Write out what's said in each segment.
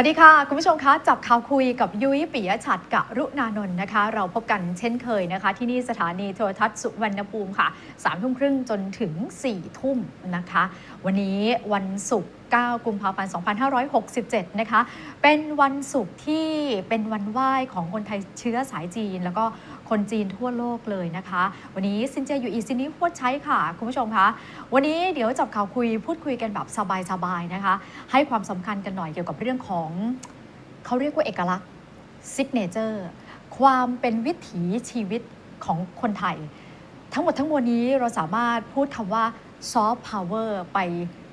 วัสดีค่ะ คุณผู้ชมคะจับข่าวคุยกับยุ้ยปิยะฉัดกะรุณานนท์นะคะ เราพบกันเช่นเคยนะคะ ที่นี่สถานีโทรทัศน์สุวรรณภูมิค่ะสามทุ่มครึ่งจนถึง4ี่ทุ่มนะคะ วันนี้วันศุกร์9กุมภาพันธ์ 2567 นะคะ เป็นวันศุกร์ที่เป็นวันไหว้ของคนไทยเชื้อสายจีน แล้วก็ คนจีนทั่วโลกเลยนะคะ วันนี้ซินเจียอยู่อีซินี้พูดใช้ค่ะ คุณผู้ชมคะวันนี้เดี๋ยวจับข่าวคุยพูดคุยกันแบบสบายๆนะคะ ให้ความสำคัญกันหน่อยเกี่ยวกับเรื่องของเขาเรียกว่าเอกลักษณ์ซิกเนเจอร์ความเป็นวิถีชีวิตของคนไทย ทั้งหมดทั้งมวลนี้เราสามารถพูดคำว่าซอฟต์พาวเวอร์ไป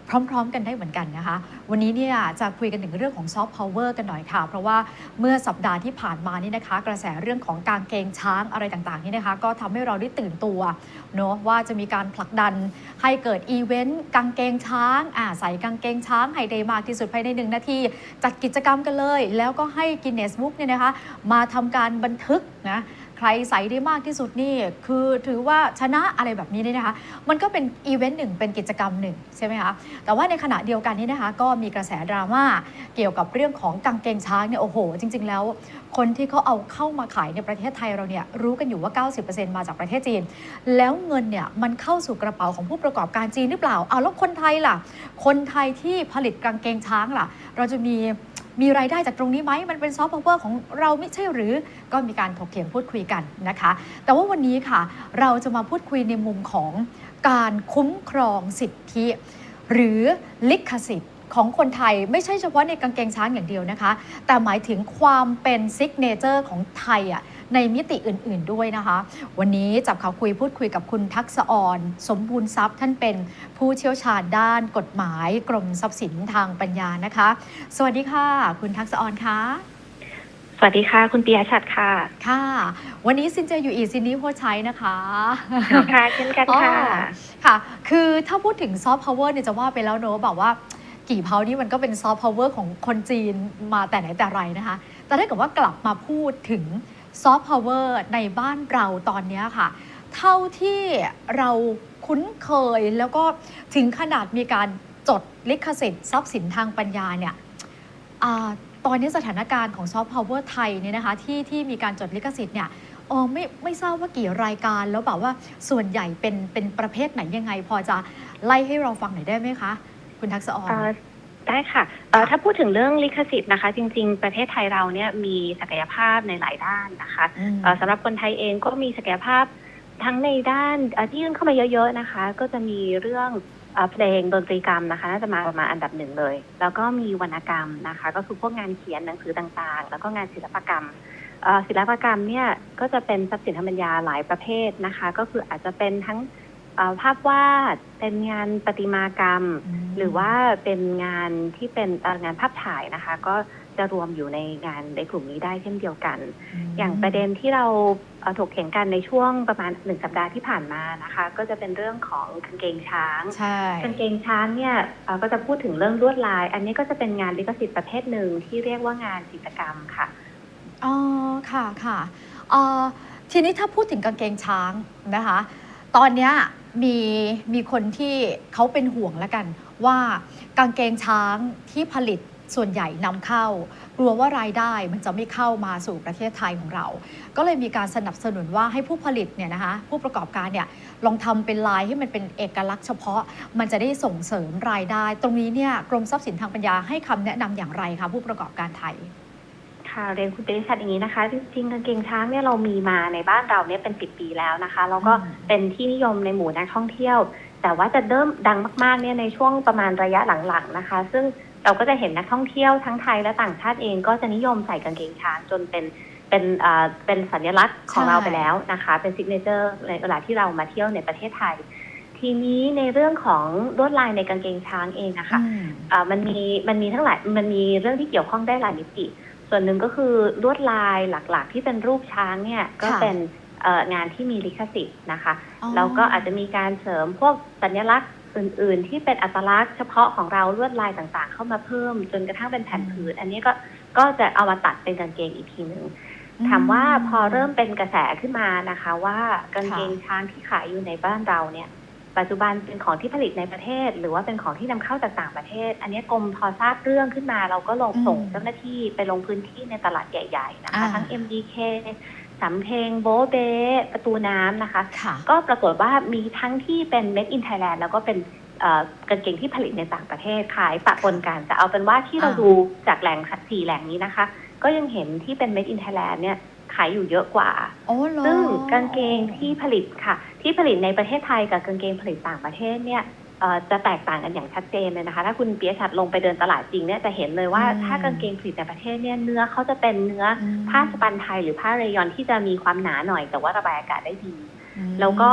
พร้อม ๆ กันได้เหมือนกันนะคะ วันนี้เนี่ยจะคุยกันถึงเรื่องของซอฟต์พาวเวอร์กันหน่อยค่ะ เพราะว่าเมื่อสัปดาห์ที่ผ่านมานี่นะคะ กระแสเรื่องของการเกงช้างอะไรต่างๆนี่นะคะ ก็ทำให้เราได้ตื่นตัวเนาะว่าจะมีการผลักดันให้เกิดอีเวนต์กางเกงช้างอ่าใส่กางเกงช้างให้ได้มากที่สุดภายในหนึ่งนาทีจัดกิจกรรมกันเลย แล้วก็ให้กินเนสบุ๊กเนี่ยนะคะ มาทำการบันทึกนะ ใครใส่ได้มากที่สุดนี่ คือถือว่าชนะอะไรแบบนี้เนี่ยนะคะ มันก็เป็นอีเวนต์หนึ่งเป็นกิจกรรมหนึ่งใช่ไหมคะ แต่ว่าในขณะเดียวกันนี้นะคะ ก็มีกระแสดราม่าเกี่ยวกับเรื่องของกางเกงช้างเนี่ย โอ้โห จริง ๆ แล้ว คนที่เขาเอาเข้ามาขายในประเทศไทยเราเนี่ยรู้กันอยู่ว่า 90%มาจากประเทศจีน แล้วเงินเนี่ยมันเข้าสู่กระเป๋าของผู้ประกอบการจีนหรือเปล่า เอาแล้วคนไทยล่ะ คนไทยที่ผลิตกางเกงช้างล่ะ เราจะมี มีรายได้จากตรงนี้ไหมมันเป็นซอฟต์พาวเวอร์ของเราไม่ใช่หรือก็มีการถกเถียงพูดคุยกันนะคะ แต่ว่าวันนี้ค่ะ เราจะมาพูดคุยในมุมของการคุ้มครองสิทธิ หรือลิขสิทธิ์ ของคนไทยไม่ใช่เฉพาะในกางเกงช้างอย่างเดียวนะคะ แต่หมายถึงความเป็นซิกเนเจอร์ของไทยอะในมิติอื่น ๆด้วยนะคะ วันนี้จับเขาคุยพูดคุยกับคุณทักษะออนสมบูรณ์ทรัพย์ท่านเป็นผู้เชี่ยวชาญด้านกฎหมายกรมทรัพย์สินทางปัญญานะคะ สวัสดีค่ะ คุณทักษะออนคะสวัสดีค่ะ คุณปียชัดค่ะ ค่ะ วันนี้ซินเจอยู่อีซินนี่โพชัยนะคะค่ะเช่นกันค่ะอ๋อค่ะ คือถ้าพูดถึงซอฟต์พาวเวอร์เนี่ยจะว่าไปแล้วเนอะแบบว่า กี่เพานี่มันก็เป็นซอฟต์พาวเวอร์ของคนจีนมาแต่ไหนแต่ไรนะคะ แต่ถ้าเกิดว่ากลับมาพูดถึงซอฟต์พาวเวอร์ในบ้านเราตอนนี้ค่ะ เท่าที่เราคุ้นเคยแล้วก็ถึงขนาดมีการจดลิขสิทธิ์ทรัพย์สินทางปัญญาเนี่ยอตอนนี้สถานการณ์ของซอฟต์พาวเวอร์ไทยเนี่ยนะคะที่ที่มีการจดลิขสิทธิ์เนี่ยออไม่ไม่ทราบว่ากี่รายการแล้วแบบว่าส่วนใหญ่เป็นเป็นประเภทไหนยังไง พอจะไล่ให้เราฟังหน่อยได้ไหมคะ คุณทักษะออน เอ่อได้ค่ะเอ่อค่ะ ถ้าพูดถึงเรื่องลิขสิทธิ์นะคะ จริง ๆ ประเทศไทยเราเนี่ยมีศักยภาพในหลายด้านนะคะอืมเอ่อสำหรับคนไทยเองก็มีศักยภาพทั้งในด้านเอ่อที่ยื่นเข้ามาเยอะๆนะคะ ก็จะมีเรื่องเอ่อเพลงดนตรีกรรมนะคะน่าจะมาประมาณอันดับหนึ่งเลย แล้วก็มีวรรณกรรมนะคะ ก็คือพวกงานเขียนหนังสือต่างๆ แล้วก็งานศิลปกรรมเอ่อศิลปกรรมเนี่ยก็จะเป็นทรัพย์สินทางปัญญาหลายประเภทนะคะ ก็คืออาจจะเป็นทั้ง เอ่อภาพวาดเป็นงานประติมากรรมมหรือว่าเป็นงานที่เป็นเอ่องานภาพถ่ายนะคะ ก็จะรวมอยู่ในงานในกลุ่มนี้ได้เช่นเดียวกันมอย่างประเด็นที่เราเอ่อถกเถียงกันในช่วงประมาณหนึ่งสัปดาห์ที่ผ่านมานะคะ ก็จะเป็นเรื่องของกางเกงช้าง ใช่ กางเกงช้างเนี่ยเอ่อก็จะพูดถึงเรื่องลวดลาย อันนี้ก็จะเป็นงานลิขสิทธิ์ประเภทหนึ่งที่เรียกว่างานจิตรกรรมค่ะ อ๋อ ค่ะค่ะเอ่อทีนี้ถ้าพูดถึงกางเกงช้างนะคะ ตอนเนี้ย มีมีคนที่เขาเป็นห่วงแล้วกัน ว่ากางเกงช้างที่ผลิตส่วนใหญ่นำเข้า กลัวว่ารายได้มันจะไม่เข้ามาสู่ประเทศไทยของเรา ก็เลยมีการสนับสนุนว่าให้ผู้ผลิตเนี่ยนะคะผู้ประกอบการเนี่ยลองทำเป็นลายให้มันเป็นเอกลักษณ์เฉพาะ มันจะได้ส่งเสริมรายได้ ตรงนี้เนี่ยกรมทรัพย์สินทางปัญญาให้คำแนะนำอย่างไรคะผู้ประกอบการไทย ค่ะเรียนคุณเตชัดอย่างนี้นะคะ จริงๆกางเกงช้างเนี่ยเรามีมาในบ้านเราเนี่ยเป็นสิบปีแล้วนะคะ แล้วก็อืมเป็นที่นิยมในหมู่นักท่องเที่ยว แต่ว่าจะเริ่มดังมากๆเนี่ยในช่วงประมาณระยะหลังๆนะคะ ซึ่งเราก็จะเห็นนักท่องเที่ยวทั้งไทยและต่างชาติเองก็จะนิยมใส่กางเกงช้างจนเป็นเป็นเอ่อเป็นสัญลักษณ์ของใช่เราไปแล้วนะคะ เป็นซิกเนเจอร์ในเวลาที่เรามาเที่ยวในประเทศไทย ทีนี้ในเรื่องของลวดลายในกางเกงช้างเองนะคะอืมอ่ามันมีมันมีทั้งหลายมันมีเรื่องที่เกี่ยวข้องได้หลายมิติ ส่วนหนึ่งก็คือลวดลายหลักๆ ที่เป็นรูปช้างเนี่ยก็ค่ะเป็นเอ่องานที่มีลิขสิทธิ์นะคะอ๋อแล้วก็อาจจะมีการเสริมพวกสัญลักษณ์อื่น ๆ ที่เป็นอัตลักษณ์เฉพาะของเราลวดลายต่างๆ เข้ามาเพิ่ม จนกระทั่งเป็นแผ่นผืน อันนี้ก็ก็จะเอามาตัดเป็นกางเกงอีกทีหนึ่งถามว่าพอเริ่มเป็นกระแสขึ้นมานะคะ ว่ากางเกงช้างที่ขายอยู่ในบ้านเราเนี่ย ปัจจุบันเป็นของที่ผลิตในประเทศ หรือว่าเป็นของที่นำเข้าจากต่างประเทศ อันนี้กรมพอทราบเรื่องขึ้นมา เราก็ลงอืมส่งเจ้าหน้าที่ไปลงพื้นที่ในตลาดใหญ่ๆนะคะอ่าทั้ง MDK สำเพ็งโบเบประตูน้ำนะคะค่ะก็ปรากฏว่ามีทั้งที่เป็น made in Thailand แล้วก็เป็นเอ่อกางเกงที่ผลิตในต่างประเทศขายปะปนกันแต่เอาเป็นว่าที่เราอ่าดูจากแหล่งสี่แหล่งนี้นะคะ ก็ยังเห็นที่เป็น made in Thailand เนี่ย ขายอยู่เยอะกว่า โอ้เหรอซึ่งกางเกงที่ผลิตค่ะ ที่ผลิตในประเทศไทยกับกางเกงผลิตต่างประเทศเนี่ยเอ่อจะแตกต่างกันอย่างชัดเจนเลยนะคะ ถ้าคุณเปียชัดลงไปเดินตลาดจริงเนี่ยจะเห็นเลยว่าอืมถ้ากางเกงผลิตในประเทศเนี่ยเนื้อเขาจะเป็นเนื้อออืมผ้าสปันไทยหรือผ้าเรยอนที่จะมีความหนาหน่อย แต่ว่าระบายอากาศได้ดีอืม แล้วก็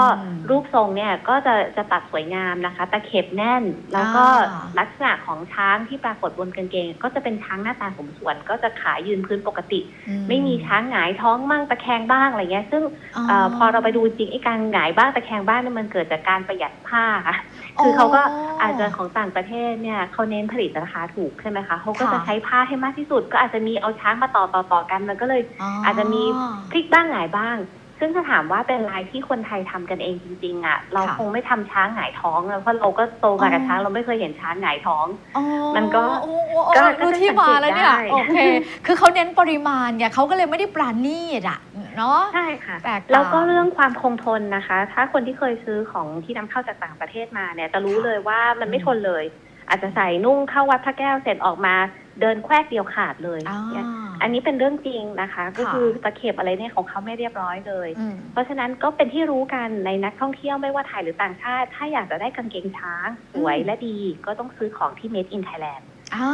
รูปทรงเนี่ยก็จะจะตัดสวยงามนะคะตะเข็บแน่น แล้วก็อ่าลักษณะของช้างที่ปรากฏบนกางเกง ก็จะเป็นช้างหน้าตาสมส่วน ก็จะขายืนพื้นปกติ ไม่มีช้างหงายท้องมั่งตะแคงบ้างอะไรเงี้ย ซึ่งเออพอเราไปดูจริงไอ้การหงายบ้างตะแคงบ้างเนี่ยมันเกิดจากการประหยัดผ้าค่ะคือเขาก็อาจจะของต่างประเทศเนี่ยเขาเน้นผลิตราคาถูกใช่ไหมคะเขาก็จะค่ะใช้ผ้าให้มากที่สุด ก็อาจจะมีเอาช้างมาต่อต่อต่อกันมันก็เลย อาจจะมีพลิกบ้างหงายบ้าง ซึ่งถ้าถามว่าเป็นลายที่คนไทยทำกันเองจริงๆอะ เราค่ะคงไม่ทำช้างหงายท้องแล้วเพราะเราก็โตมากับอ๋อช้างเราไม่เคยเห็นช้างหงายท้องอ๋อมันก็โอ้โอ้โอ้ก็รู้ที่มาแล้วเนี่ยก็จะสังเกตได้โอเค คือเขาเน้นปริมาณไงเขาก็เลยไม่ได้ปราณีตอะเนาะใช่ค่ะแปลกตาแล้วก็เรื่องความคงทนนะคะ ถ้าคนที่เคยซื้อของที่นำเข้าจากต่างประเทศมาเนี่ยจะรู้ค่ะเลยว่ามันไม่อืมทนเลย อาจจะใส่นุ่งเข้าวัดพระแก้วเสร็จออกมาเดินแควกเดียวขาดเลยอ่าเนี่ยอันนี้เป็นเรื่องจริงนะคะ ก็ค่ะคือตะเข็บอะไรเนี่ยของเขาไม่เรียบร้อยเลย อืมเพราะฉะนั้นก็เป็นที่รู้กันในนักท่องเที่ยวไม่ว่าไทยหรือต่างชาติ ถ้าอยากจะได้กางเกงช้าง สวยอืมและดีก็ต้องซื้อของที่ made in Thailand อ่า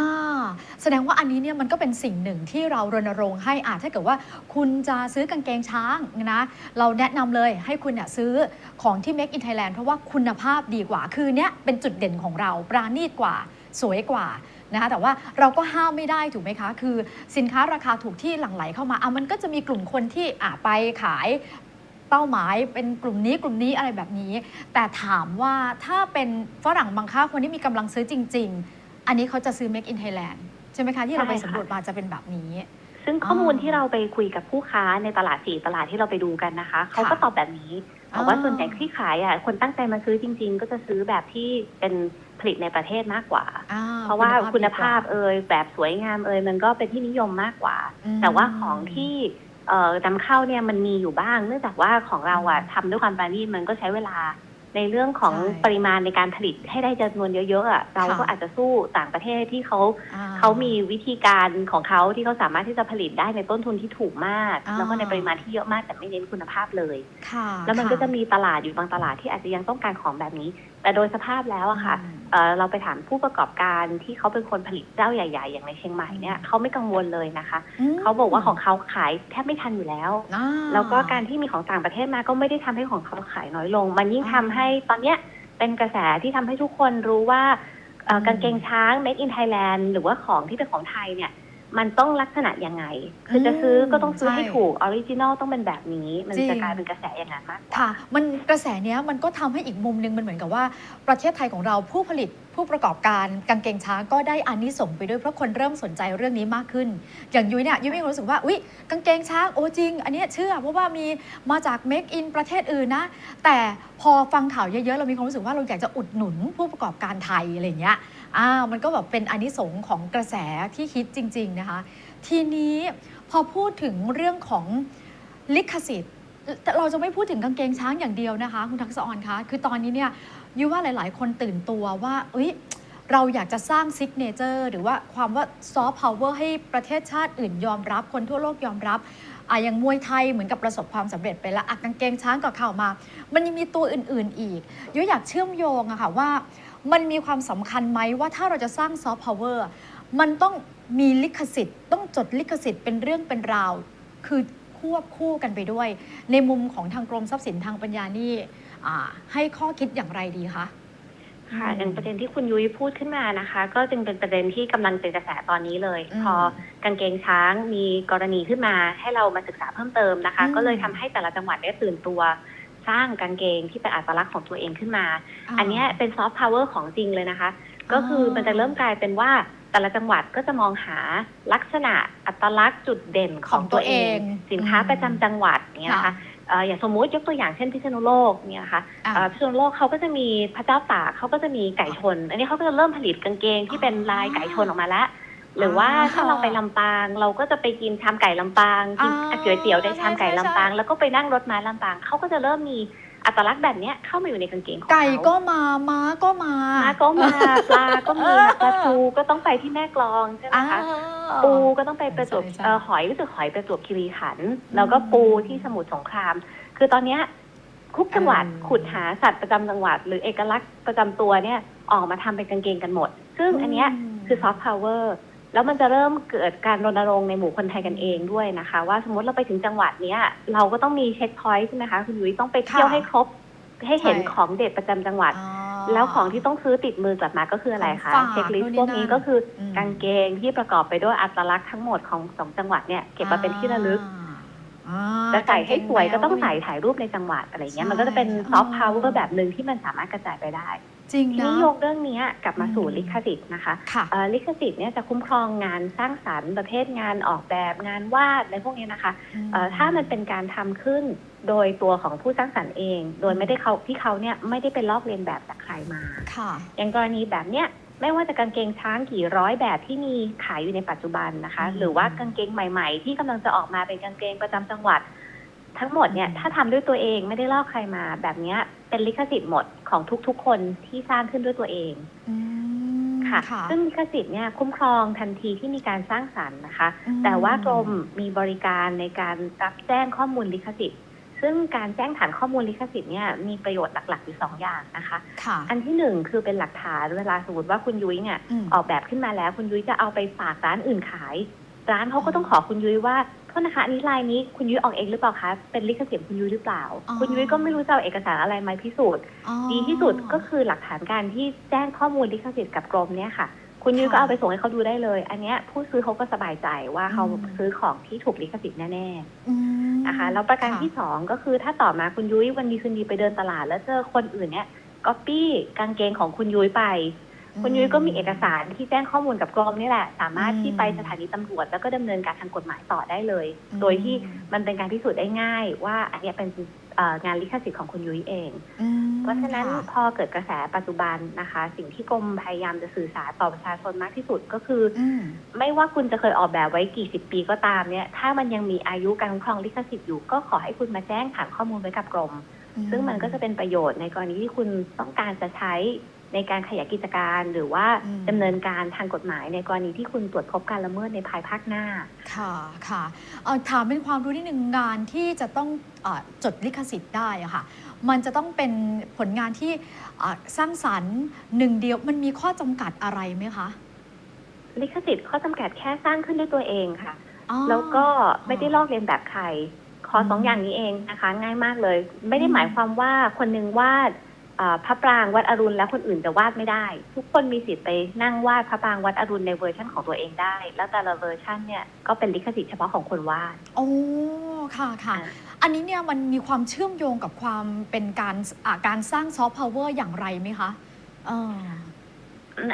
แสดงว่าอันนี้เนี่ยมันก็เป็นสิ่งหนึ่งที่เรารณรงค์ให้อาถ้าเกิดว่าคุณจะซื้อกางเกงช้างนะเราแนะนำเลยให้คุณเนี่ยซื้อของที่ Make in Thailand เพราะว่าคุณภาพดีกว่า คือเนี้ยเป็นจุดเด่นของเรา ปราณีตกว่าสวยกว่านะคะแต่ว่าเราก็ห้ามไม่ได้ถูกไหมคะ คือสินค้าราคาถูกที่หลั่งไหลเข้ามาอะมันก็จะมีกลุ่มคนที่อะไปขายเป้าหมายเป็นกลุ่มนี้กลุ่มนี้อะไรแบบนี้ แต่ถามว่าถ้าเป็นฝรั่งบางค่าคนที่มีกำลังซื้อจริง ๆ อันนี้เขาจะซื้อ Make in Thailand ใช่ไหมคะ ที่เราไปใช่ค่ะสำรวจมาจะเป็นแบบนี้ ซึ่งข้อมูลอ๋อที่เราไปคุยกับผู้ค้าในตลาดสี่ตลาดที่เราไปดูกันนะคะ เขาก็ตอบแบบนี้บอกว่าอ๋อส่วนใหญ่ที่ขายอะคนตั้งใจมาซื้อจริง ๆ ก็จะซื้อแบบที่เป็นผลิตในประเทศมากกว่าอ่เพราะว่าคุณภาพดีกว่เอ่ยแบบสวยงามเอ่ยมันก็เป็นที่นิยมมากกว่าอืมแต่ว่าของที่เอ่อนำเข้าเนี่ยมันมีอยู่บ้าง เนื่องจากว่าของเราอะทำด้วยความปราณีตมันก็ใช้เวลา ในเรื่องของใช่ปริมาณในการผลิตให้ได้จำนวนเยอะๆอะเราก็ค่ะอาจจะสู้ต่างประเทศที่เขาอ่เขามีวิธีการของเขาที่เขาสามารถที่จะผลิตได้ในต้นทุนที่ถูกมาก อ่า แล้วก็ในปริมาณที่เยอะมากแต่ไม่เน้นคุณภาพเลย ค่ะแล้วมันก็ค่จะมีตลาดอยู่บางตลาดที่อาจจะยังต้องการของแบบนี้แต่โดยสภาพแล้วอะค่ะอืมเอ่อเราไปถามผู้ประกอบการที่เขาเป็นคนผลิตเจ้าใหญ่ ๆ อย่างในเชียงใหม่เนี่ยเขาไม่กังวลเลยนะคะอืมเขาบอกว่าของเขาขายแทบไม่ทันอยู่แล้วอ่าแล้วก็การที่มีของต่างประเทศมาก็ไม่ได้ทำให้ของเขาขายน้อยลง มันยิ่งอ่าทำให้ตอนเนี้ยเป็นกระแสที่ทำให้ทุกคนรู้ว่าเอ่ออืมกางเกงช้าง made in Thailand หรือว่าของที่เป็นของไทยเนี่ย มันต้องลักษณะยังไง คือจะซื้อก็ต้องซื้อให้ถูกออริจินอลต้องเป็นแบบนี้ มันจริจะงกลายเป็นกระแสอย่างนั้นมากกว่าค่ะ มันกระแสเนี้ยมันก็ทำให้อีกมุมหนึงมันเหมือนกับว่า ประเทศไทยของเราผู้ผลิตผู้ประกอบการกางเกงช้างก็ได้อานิสงส์ไปด้วยเพราะคนเริ่มสนใจเรื่องนี้มากขึ้น อย่างยุ้ยเนี่ยยุ้ยมีความรู้สึกว่าอุ๊ยกางเกงช้างโอ้จริง อันเนี้ยเชื่อเพราะว่ามีมาจาก Make in ประเทศอื่นนะ แต่พอฟังข่าวเยอะๆเรามีความรู้สึกว่าเราอยากจะอุดหนุนผู้ประกอบการไทยอะไรอย่างเงี้ย อ่ามันก็แบบเป็นอนิสงส์ของกระแสที่ฮิตจริง ๆ นะคะ ทีนี้พอพูดถึงเรื่องของลิขสิทธิ์แต่เราจะไม่พูดถึงกางเกงช้างอย่างเดียวนะคะ คุณทักษออนคะ คือตอนนี้เนี่ยยูว่าหลายๆ คนตื่นตัวว่า เอ้ยเราอยากจะสร้างซิกเนเจอร์หรือว่าความว่าซอฟต์พาวเวอร์ให้ประเทศชาติอื่นยอมรับ คนทั่วโลกยอมรับอะอย่างมวยไทยเหมือนกับประสบความสำเร็จไปแล้วอะกางเกงช้างก็เข้ามา มันยังมีตัวอื่น ๆ อีกยูอยากเชื่อมโยงอะค่ะว่า มันมีความสำคัญไหมว่าถ้าเราจะสร้างซอฟต์พาวเวอร์มันต้องมีลิขสิทธิ์ ต้องจดลิขสิทธิ์เป็นเรื่องเป็นราว คือควบคู่กันไปด้วย ในมุมของทางกรมทรัพย์สินทางปัญญานี่อ่าให้ข้อคิดอย่างไรดีคะ ค่ะอืมอย่างประเด็นที่คุณยุ้ยพูดขึ้นมานะคะ ก็จึงเป็นประเด็นที่กำลังเป็นกระแสตอนนี้เลย อืมพอกางเกงช้างมีกรณีขึ้นมาให้เรามาศึกษาเพิ่มเติมนะคะ อืม ก็เลยทำให้แต่ละจังหวัดได้ตื่นตัว สร้างกางเกงที่เป็นอัตลักษณ์ของตัวเองขึ้นมา อันเนี้ยเป็นซอฟต์พาวเวอร์ของจริงเลยนะคะ ก็คือมันจะเริ่มกลายเป็นว่าแต่ละจังหวัดก็จะมองหาลักษณะอัตลักษณ์จุดเด่นของตัวเองของตัวเองสินค้าอืมประจำจังหวัดอย่างเงี้ยนะคะเอ่ออย่างสมมุติยกตัวอย่างเช่นพิษณุโลกเนี่ยนะคะอะเอ่อพิษณุโลกเขาก็จะมีพระเจ้าตากเขาก็จะมีไก่ชน อันนี้เขาก็จะเริ่มผลิตกางเกงที่เป็นลายไก่ชนออกมาแล้ว หรือว่าอ่าถ้าเราไปลำปาง เราก็จะไปกินชามไก่ลำปางกินอ่าก๋วยเตี๋ยวในชามไก่ใช่ใช่ลำปาง แล้วก็ไปนั่งรถม้าลำปางเขาก็จะเริ่มมีอัตลักษณ์แบบเนี้ยเข้ามาอยู่ในกางเกงของเขาไก่ก็มาม้าก็มาม้าก็มาปลาก็มีเออปลาทูก็ต้องไปที่แม่กลองใช่ไหมอ่าคะปูก็ต้องไปประจวบใช่ใช่เอ่อหอยรู้สึกหอยประจวบคีรีขันธ์แล้วก็ปูที่สมุทรสงคราม คือตอนเนี้ยทุกจังหวัดเออขุดหาสัตว์ประจำจังหวัด หรือเอกลักษณ์ประจำตัวเนี่ยออกมาทำเป็นกางเกงกันหมด ซึ่งอันเนี้ยคือซอฟต์พาวเวอร์ แล้วมันจะเริ่มเกิดการรณรงค์ในหมู่คนไทยกันเองด้วยนะคะ ว่าสมมติเราไปถึงจังหวัดเนี้ย เราก็ต้องมีเช็คพอยต์ใช่ไหมคะคุณยุ้ยต้องไปเที่ยวค่ะให้ครบให้เห็นใช่ของเด็ดประจำจังหวัดอ๋อแล้วของที่ต้องซื้อติดมือกลับมาก็คืออะไรคะของฝากเช็คลิสนู่นต์นี่พวกนี้นั่นก็คืออมกางเกงที่ประกอบไปด้วยอัตลักษณ์ทั้งหมดของสองจังหวัดเนี่ยเก็บมาเป็นที่ระลึกอ่าจะใส่ให้สวยก็ต้องแมใส่ถ่ายรูปในจังหวัดอะไรเงี้ยใช่มันก็จะเป็นซอฟต์พาวเวออ๋อร์แบบหนึ่งที่มันสามารถกระจายไปได้ จริงทีนะ นี้โยงเรื่องเนี้ยกลับมาสู่อืมลิขสิทธิ์นะคะค่ะ เอ่อลิขสิทธิ์เนี่ยจะคุ้มครองงานสร้างสรรค์ประเภทงานออกแบบงานวาดอะไรพวกเนี้ยนะคะเอ่อถ้ามันเป็นการทำขึ้นโดยตัวของผู้สร้างสรรค์เอง โดยไม่ได้เขาที่เขาเนี่ยไม่ได้เป็นลอกเลียนแบบจากใครมา ค่ะ อย่างกรณีแบบเนี้ยไม่ว่าจะกางเกงช้างกี่ร้อยแบบที่มีขายอยู่ในปัจจุบันนะคะ อืม หรือว่ากางเกงใหม่ ๆ ที่กำลังจะออกมาเป็นกางเกงประจำจังหวัด ทั้งหมดเนี่ยอืมถ้าทำด้วยตัวเองไม่ได้ลอกใครมา แบบเนี้ยเป็นลิขสิทธิ์หมดของทุกๆ คนที่สร้างขึ้นด้วยตัวเองอืมค่ะค่ะ ซึ่งลิขสิทธิ์เนี่ยคุ้มครองทันทีที่มีการสร้างสรรค์นะคะอืมแต่ว่ากรมมีบริการในการรับแจ้งข้อมูลลิขสิทธิ์ซึ่งการแจ้งฐานข้อมูลลิขสิทธิ์เนี่ยมีประโยชน์หลักๆอยู่สองอย่างนะคะค่ะอันที่หนึ่งคือเป็นหลักฐานเวลาสมมติว่าคุณยุ้ยเนี่ยอืมออกแบบขึ้นมาแล้ว คุณยุ้ยจะเอาไปฝากร้านอื่นขาย ร้านเขาก็ต้องขอคุณยุ้ยว่าโทษนะคะอันนี้ลายนี้คุณยุ้ยออกเองหรือเปล่าคะเป็นลิขสิทธิ์คุณยุ้ยหรือเปล่า อ๋อ คุณยุ้ยก็ไม่รู้จะเอาเอกสารอะไรมาพิสูจน์ อ๋อ ดีที่สุดก็คือหลักฐานการที่แจ้งข้อมูลลิขสิทธิ์กับกรมเนี่ยค่ะ คุณยุ้ยค่ะก็เอาไปส่งให้เขาดูได้เลย อันเนี้ยผู้ซื้อเขาก็สบายใจว่าเขาอืม ซื้อของที่ถูกลิขสิทธิ์แน่อืมๆนะคะแล้วประการค่ะที่สองก็คือถ้าต่อมาคุณยุ้ยวันดีคืนดีไปเดินตลาด แล้วเจอคนอื่นเนี่ยก๊อปปี้กางเกงของคุณยุ้ยไป คุณยุ้ยก็มีเอกสารที่แจ้งข้อมูลกับกรมนี่แหละ สามารถที่ไปสถานีตำรวจ แล้วก็ดำเนินการทางกฎหมายต่อได้เลยอืมโดยที่มันเป็นการพิสูจน์ได้ง่าย ว่าอันเนี้ยเป็นเอ่องานลิขสิทธิ์ของคุณยุ้ยเองอืมเพราะฉะนั้นค่ะพอเกิดกระแสปัจจุบันนะคะ สิ่งที่กรมพยายามจะสื่อสารต่อประชาชนมากที่สุดก็คืออืมไม่ว่าคุณจะเคยออกแบบไว้กี่สิบปีก็ตามเนี่ย ถ้ามันยังมีอายุการคุ้มครองลิขสิทธิ์อยู่ก็ขอให้คุณมาแจ้งฐานข้อมูลไว้กับกรม ซึ่งมันก็จะเป็นประโยชน์ในกรณีที่คุณต้องการจะใช้ ในการขยายกิจการหรือว่าอืมดำเนินการทางกฎหมายในกรณีที่คุณตรวจพบการละเมิดในภายภาคหน้า ค่ะค่ะเอ่อถามเป็นความรู้นิดนึงงานที่จะต้องเออจดลิขสิทธิ์ได้อะค่ะ มันจะต้องเป็นผลงานที่เอ่อสร้างสรรค์หนึ่งเดียวมันมีข้อจำกัดอะไรไหมคะลิขสิทธิ์ข้อจำกัดแค่สร้างขึ้นด้วยตัวเองค่ะอ๋อแล้วก็ไม่ได้ลอกเลียนแบบใครขอสองอืมอย่างนี้เองนะคะ ง่ายมากเลย ไม่ได้อืมหมายความว่าคนหนึงวาดเอ่อ พระปรางวัดอรุณแล้วคนอื่นจะวาดไม่ได้ ทุกคนมีสิทธิ์ไปนั่งวาดพระปรางวัดอรุณในเวอร์ชันของตัวเองได้ แล้วแต่ละเวอร์ชันเนี่ยก็เป็นลิขสิทธิ์เฉพาะของคนวาดโอ้ค่ะค่ะอ่าอันนี้เนี่ยมันมีความเชื่อมโยงกับความเป็นการอ่าการสร้างซอฟต์พาวเวอร์อย่างไรไหมคะเออ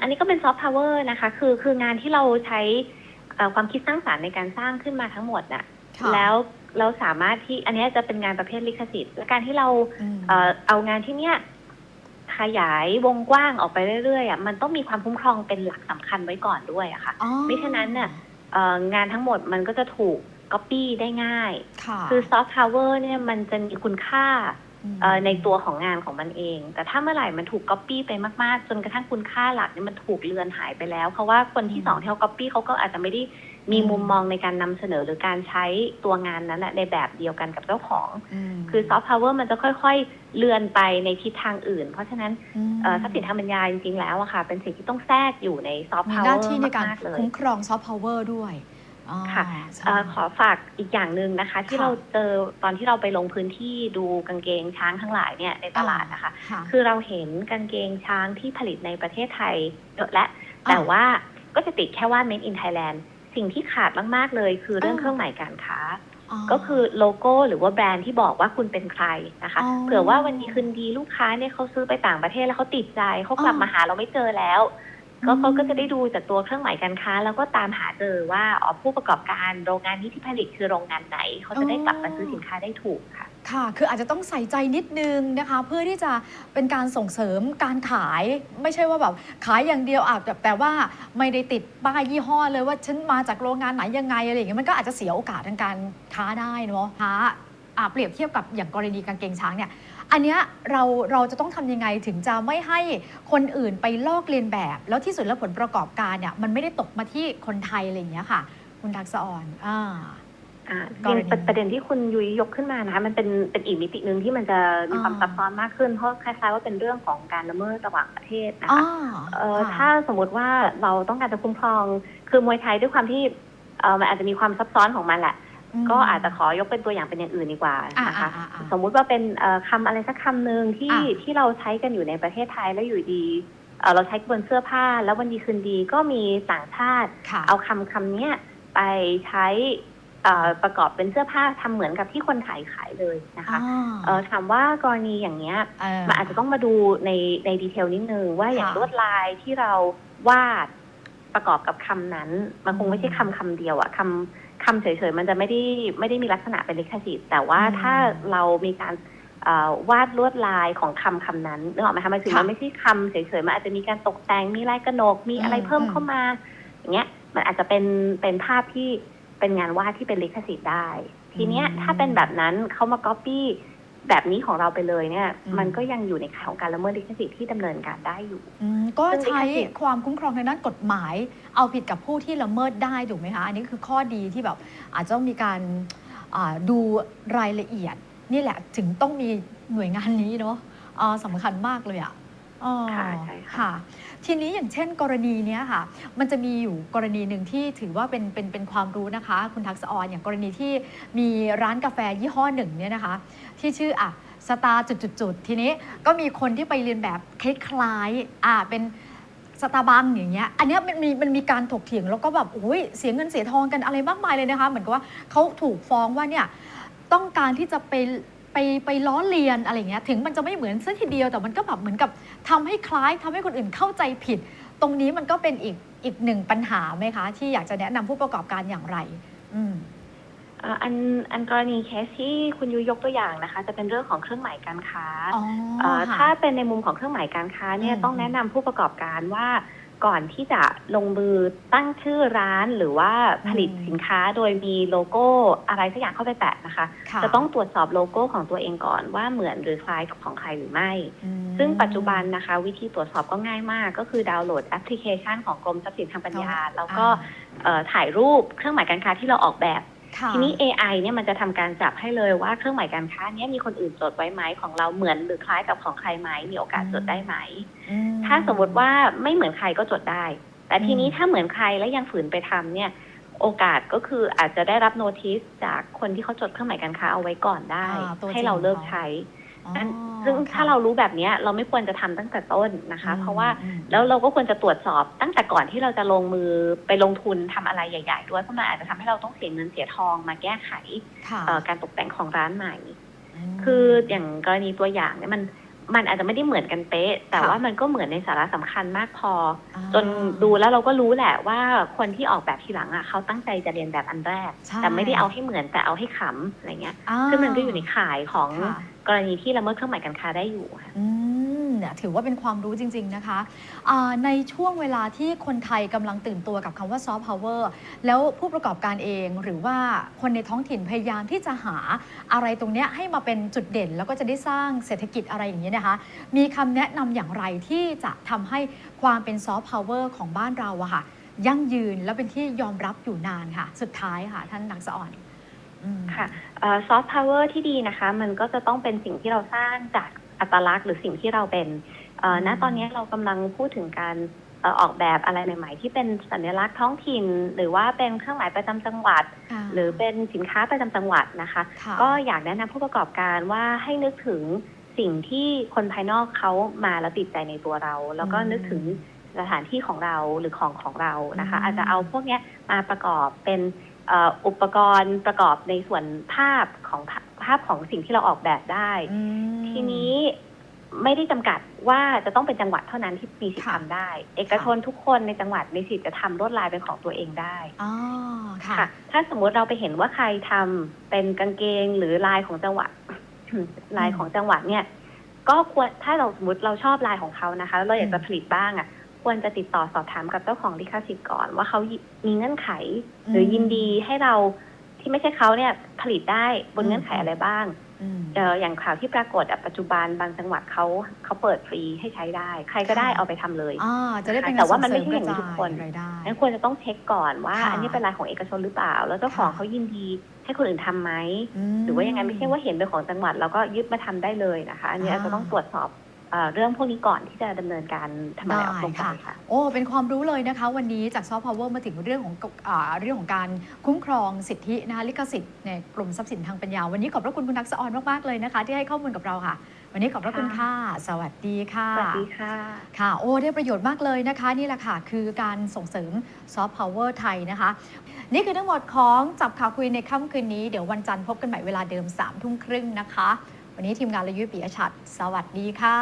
อันนี้ก็เป็นซอฟต์พาวเวอร์นะคะ คือคืองานที่เราใช้เอ่อความคิดสร้างสารรค์ในการสร้างขึ้นมาทั้งหมดน่ะค่ะแล้วเราสามารถที่อันเนี้ยจะเป็นงานประเภทลิขสิทธิ์ และการที่เราอืมเอ่อเอางานที่เนี้ย ขยายวงกว้างออกไปเรื่อยๆอะมันต้องมีความคุ้มครองเป็นหลักสำคัญไว้ก่อนด้วยอะค่ะอ๋อไม่ฉะนั้นน่ะเอ่องานทั้งหมดมันก็จะถูกก๊อปปี้ได้ง่ายค่ะคือซอฟต์พาวเวอร์เนี่ยมันจะมีคุณค่ามเอ่อในตัวของงานของมันเอง แต่ถ้าเมื่อไหร่มันถูกก๊อปปี้ไปมากๆ จนกระทั่งคุณค่าหลักเนี่ยมันถูกเลือนหายไปแล้ว เพราะว่าคนที่สองที่เขาก๊อปปี้เขาก็อาจจะไม่ได้ มีมุมมองในการนำเสนอหรือการใช้ตัวงานนั้นน่ะในแบบเดียวกันกับเจ้าของมคือซอฟต์พาวเวอร์มันจะค่อยๆ เลือนไปในทิศทางอื่น เพราะฉะนั้นมเอ่อทรัพย์สินทางปัญญาจริงๆแล้วอะค่ะ เป็นสิ่งที่ต้องแทรกอยู่ในซอฟต์มีพาวหเวอน้าร์ที่ในการมากๆเลยคุ้มครองซอฟต์พาวเวอร์ด้วยอ๋อค่ะใช่เอ่อขอฝากอีกอย่างหนึ่งนะคะ ที่ค่ะเราเจอตอนที่เราไปลงพื้นที่ดูกางเกงช้างทั้งหลายเนี่ยในตลาดนะคะค่ะคือเราเห็นกางเกงช้างที่ผลิตในประเทศไทยเยอะและอ่าแต่ว่าก็จะติดแค่ว่า made in Thailand สิ่งที่ขาดมาก ๆ เลยคือเรื่องอ่าเครื่องหมายการค้า ก็คือโลโก้หรือว่าแบรนด์ที่บอกว่าคุณเป็นใครนะคะอ๋อเผื่อว่าวันนี้คืนดีลูกค้าเนี่ยเขาซื้อไปต่างประเทศแล้วเขาติดใจเขากลับอ๋อมาหาเราไม่เจอแล้วก็อืมเขาก็จะได้ดูจากตัวเครื่องหมายการค้า แล้วก็ตามหาเจอว่าอ๋อผู้ประกอบการโรงงานนี้ที่ผลิตคือโรงงานไหน เขาจะได้กลับมาซื้อสินค้าได้ถูกค่ะ ค่ะ คืออาจจะต้องใส่ใจนิดนึงนะคะ เพื่อที่จะเป็นการส่งเสริมการขาย ไม่ใช่ว่าแบบขายอย่างเดียวอาจแบบแต่ว่าไม่ได้ติดป้ายยี่ห้อเลยว่าฉันมาจากโรงงานไหนยังไงอะไรอย่างเงี้ยมันก็อาจจะเสียโอกาสทางการค้าได้เนาะค้าอ่าเปรียบเทียบกับอย่างกรณีกางเกงช้างเนี่ย อันเนี้ยเราเราจะต้องทำยังไงถึงจะไม่ให้คนอื่นไปลอกเลียนแบบ แล้วที่สุดแล้วผลประกอบการเนี่ยมันไม่ได้ตกมาที่คนไทยอะไรอย่างเงี้ยค่ะ คุณทักษะออนอ่า อ่ากรณียังประประเด็นที่คุณยุ้ยยกขึ้นมานะคะมันเป็นเป็นอีกมิติหนึ่งที่มันจะมีความอ่าซับซ้อนมากขึ้นเพราะคล้ายๆว่าเป็นเรื่องของการละเมิดระหว่างประเทศนะอ่าคะเอ่อค่ะถ้าสมมติว่าเราต้องการจะคุ้มครอง คือมวยไทยด้วยความที่เออมันอาจจะมีความซับซ้อนของมันแหละมก็อาจจะขอยกเป็นตัวอย่างเป็นอย่างอื่นดีกว่านะคะอ่าอ่าอ่าสมมุติว่าเป็นเอ่อคำอะไรสักคำหนึ่งที่อ่าที่เราใช้กันอยู่ในประเทศไทยแล้วอยู่ดีเอ่อเราใช้บนเสื้อผ้าแล้ววันดีคืนดีก็มีต่างชาติค่ะเอาคำคำเนี้ยไปใช้เอ่อ ประกอบเป็นเสื้อผ้าทำเหมือนกับที่คนขายขายเลยนะคะเออถามว่ากรณีอย่างเงี้ยเออมันอาจจะต้องมาดูในในดีเทลนิดนึงว่าอย่างค่ะลวดลายที่เราวาดประกอบกับคำนั้น มันคงไม่ใช่คำคำเดียวอะคำคำเฉยๆมันจะไม่ได้ไม่ได้มีลักษณะเป็นลิขสิทธิ์แต่ว่าอืมถ้าเรามีการเอ่อวาดลวดลายของคำคำนั้นนึกออกไหมคะมันถึงค่ะมันไม่ใช่คำเฉยๆมันอาจจะมีการตกแต่งมีลายกระหนกมีอะไรอืมเพิ่มอืมเข้ามา อย่างเงี้ย มันอาจจะเป็นเป็นภาพที่ เป็นงานวาดที่เป็นลิขสิทธิ์ได้ ทีเนี้ยถ้าเป็นแบบนั้นเขามาก๊อปปี้แบบนี้ของเราไปเลยเนี่ย มันก็ยังอยู่ในข่ายของการละเมิดลิขสิทธิ์ที่ดำเนินการได้อยู่อืมก็ซึ่งใช้ลิขสิทธิ์ความคุ้มครองทางด้านกฎหมาย เอาผิดกับผู้ที่ละเมิดได้ถูกไหมคะ อันนี้คือข้อดีที่แบบอาจจะต้องมีการอ่าดูรายละเอียด นี่แหละถึงต้องมีหน่วยงานนี้เนาะอ่าสำคัญมากเลยอะ อ๋อค่ะใช่ค่ะค่ะ ทีนี้อย่างเช่นกรณีเนี้ยค่ะ มันจะมีอยู่กรณีหนึ่งที่ถือว่าเป็นเป็นเป็นความรู้นะคะ คุณทักษะออนอย่างกรณีที่มีร้านกาแฟยี่ห้อหนึ่งเนี่ยนะคะ ที่ชื่ออะสตาร์จุดๆๆทีนี้ก็มีคนที่ไปเรียนแบบคล้ายๆอ่าเป็นสตาร์บัคอย่างเงี้ย อันเนี้ยมันมีมันมีการถกเถียงแล้วก็แบบโอ้ยเสียเงินเสียทองกันอะไรมากมายเลยนะคะ เหมือนกับว่าเขาถูกฟ้องว่าเนี่ยต้องการที่จะไป ไปไปล้อเลียนอะไรเงี้ยถึงมันจะไม่เหมือนซะทีเดียวแต่มันก็แบบเหมือนกับทำให้คล้ายทำให้คนอื่นเข้าใจผิด ตรงนี้มันก็เป็นอีกอีกหนึ่งปัญหาไหมคะ ที่อยากจะแนะนำผู้ประกอบการอย่างไร อืมเอ่ออันอันกรณีเคสที่คุณยุยยกตัวอย่างนะคะ จะเป็นเรื่องของเครื่องหมายการค้าอ๋อเอ่อค่ะถ้าเป็นในมุมของเครื่องหมายการค้าเนี่ยอืมต้องแนะนำผู้ประกอบการว่า ก่อนที่จะลงมือตั้งชื่อร้านหรือว่าผลิตสินค้าโดยมีโลโก้อะไรสักอย่างเข้าไปแปะนะคะ ค่ะจะต้องตรวจสอบโลโก้ของตัวเองก่อนว่าเหมือนหรือคล้ายกับของใครหรือไม่ อืมซึ่งปัจจุบันนะคะ วิธีตรวจสอบก็ง่ายมาก ก็คือดาวน์โหลดแอปพลิเคชันของกรมทรัพย์สินทางปัญญา แล้วก็เอ่อถ่ายรูปเครื่องหมายการค้าที่เราออกแบบค่ะ ทีนี้ AI เนี่ยมันจะทำการจับให้เลยว่าเครื่องหมายการค้าเนี้ยมีคนอื่นจดไว้ไหมของเราเหมือนหรือคล้ายกับของใครไหมมีโอกาสจดได้ไหมอืถ้าสมมติว่าไม่เหมือนใครก็จดได้ แต่ทีนี้อืมถ้าเหมือนใครแล้วยังฝืนไปทำเนี่ย โอกาสก็คืออาจจะได้รับโนติสจากคนที่เขาจดเครื่องหมายการค้าเอาไว้ก่อนได้อ่าตัวให้จริงเราเลิกของเขาใช้อ๋อนั่น ซึ่งค่ะถ้าเรารู้แบบเนี้ยเราไม่ควรจะทำตั้งแต่ต้นนะคะอืมเพราะว่าอืมแล้วเราก็ควรจะตรวจสอบตั้งแต่ก่อนที่เราจะลงมือไปลงทุนทำอะไรใหญ่ ๆ ด้วยเพราะมันอาจจะทำให้เราต้องเสียเงินเสียทองมาแก้ไขค่ะเอ่อการตกแต่งของร้านใหม่มคืออย่างกรณีตัวอย่างเนี่ยมัน มันอาจจะไม่ได้เหมือนกันเป๊ะ แต่ค่ะว่ามันก็เหมือนในสาระสำคัญมากพออ่าจนดูแล้วเราก็รู้แหละว่าคนที่ออกแบบทีหลังอะเขาตั้งใจจะเรียนแบบอันแรกใช่แต่ไม่ได้เอาให้เหมือนแต่เอาให้ขำอะไรเงี้ยอ่าซึ่งมันก็อยู่ในข่ายของค่ะกรณีที่ละเมิดเครื่องหมายการค้าได้อยู่ค่ะอืม เนี่ยถือว่าเป็นความรู้จริง ๆ นะคะอ่าในช่วงเวลาที่คนไทยกำลังตื่นตัวกับคำว่าซอฟต์พาวเวอร์แล้วผู้ประกอบการเองหรือว่าคนในท้องถิ่นพยายามที่จะหาอะไรตรงเนี้ยให้มาเป็นจุดเด่น แล้วก็จะได้สร้างเศรษฐกิจอะไรอย่างนี้ยนะคะ มีคำแนะนำอย่างไรที่จะทำให้ความเป็นซอฟต์พาวเวอร์ของบ้านเราอะค่ะ ยั่งยืนและเป็นที่ยอมรับอยู่นานค่ะ สุดท้ายค่ะ ท่านนักษะอ่อนอืม ค่ะซอฟต์พาวเวอร์ที่ดีนะคะ มันก็จะต้องเป็นสิ่งที่เราสร้างจาก อัตลักษณ์หรือสิ่งที่เราเป็นเอ่อณอืมตอนนี้เรากำลังพูดถึงการเอ่อออกแบบอะไรใหม่ ๆ ที่เป็นสัญลักษณ์ท้องถิ่น หรือว่าเป็นเครื่องหมายประจำจังหวัดค่ะหรือเป็นสินค้าประจำจังหวัดนะคะค่ะก็อยากแนะนำผู้ประกอบการว่าให้นึกถึงสิ่งที่คนภายนอกเขามาแล้วติดใจในตัวเรา แล้วก็อืมนึกถึงสถานที่ของเราหรือของของเรานะคะอืมอาจจะเอาพวกเนี้ยมาประกอบเป็นเอ่ออุปกรณ์ประกอบในส่วนภาพของ ภาภาพของสิ่งที่เราออกแบบได้อืมทีนี้ไม่ได้จำกัดว่าจะต้องเป็นจังหวัดเท่านั้นที่มีสิทธิ์ค่ะทำได้ เอกชนทุกคนในจังหวัดมีสิทธิ์จะทำลวดลายเป็นของตัวเองได้อ๋อค่ะค่ะถ้าสมมุติเราไปเห็นว่าใครทำเป็นกางเกงหรือลายของจังหวัดลายของจังหวัดเนี่ย ก็ควรถ้าเราสมมติเราชอบลายของเขานะคะแล้วเราอยากจะอืมผลิตบ้างอะ่ะ ควรจะติดต่อสอบถามกับเจ้าของลิขสิทธิ์ก่อน ว่าเขามีเงื่อนไข หรือยินดีให้เรา ที่ไม่ใช่เขาเนี่ยผลิตได้บนเงื่อนไขอะไรบ้างอืมเอออย่างข่าวที่ปรากฏอะปัจจุบันบางจังหวัดเขาเขาเปิดฟรีให้ใช้ได้ ใครก็ได้ค่ะเอาไปทำเลยอ่าจะได้เป็นแต่ว่ามันส่งเสริไม่ใช่อย่างนี้ทุกคนรายได้งั้นควรจะต้องเช็คก่อนว่าค่ะอันนี้เป็นลายของเอกชนหรือเปล่า แล้วเจ้าของค่ะเขายินดีให้คนอื่นทำไหมมหรือว่ายังไงไม่ใช่ว่าเห็นเป็นของจังหวัด แล้วก็ยึดมาทำได้เลยนะคะ อันนี้อ่าอาจจะต้องตรวจสอบ เอ่อเรื่องพวกนี้ก่อนที่จะดำเนินการทำอะไรออกลงไปได้ค่ะค่ะ โอ้ เป็นความรู้เลยนะคะ วันนี้จากซอฟต์พาวเวอร์มาถึงเรื่องของอาเรื่องของการคุ้มครองสิทธินะคะลิขสิทธิ์ในกลุ่มทรัพย์สินทางปัญญา วันนี้ขอบพระคุณคุณนักษะออนมากๆเลยนะคะ ที่ให้ข้อมูลกับเราค่ะ วันนี้ขอบพระคุณค่ะ สวัสดีค่ะ สวัสดีค่ะ ค่ะ โอ้ ได้ประโยชน์มากเลยนะคะ นี่แหละค่ะ คือการส่งเสริมซอฟต์พาวเวอร์ไทยนะคะ นี่คือทั้งหมดของจับข่าวคุยในค่ำคืนนี้ เดี๋ยววันจันทร์พบกันใหม่เวลาเดิม3ามทุ่มครึ่งนะคะ วันนี้ทีมงานระยุยปิยชัด สวัสดีค่ะ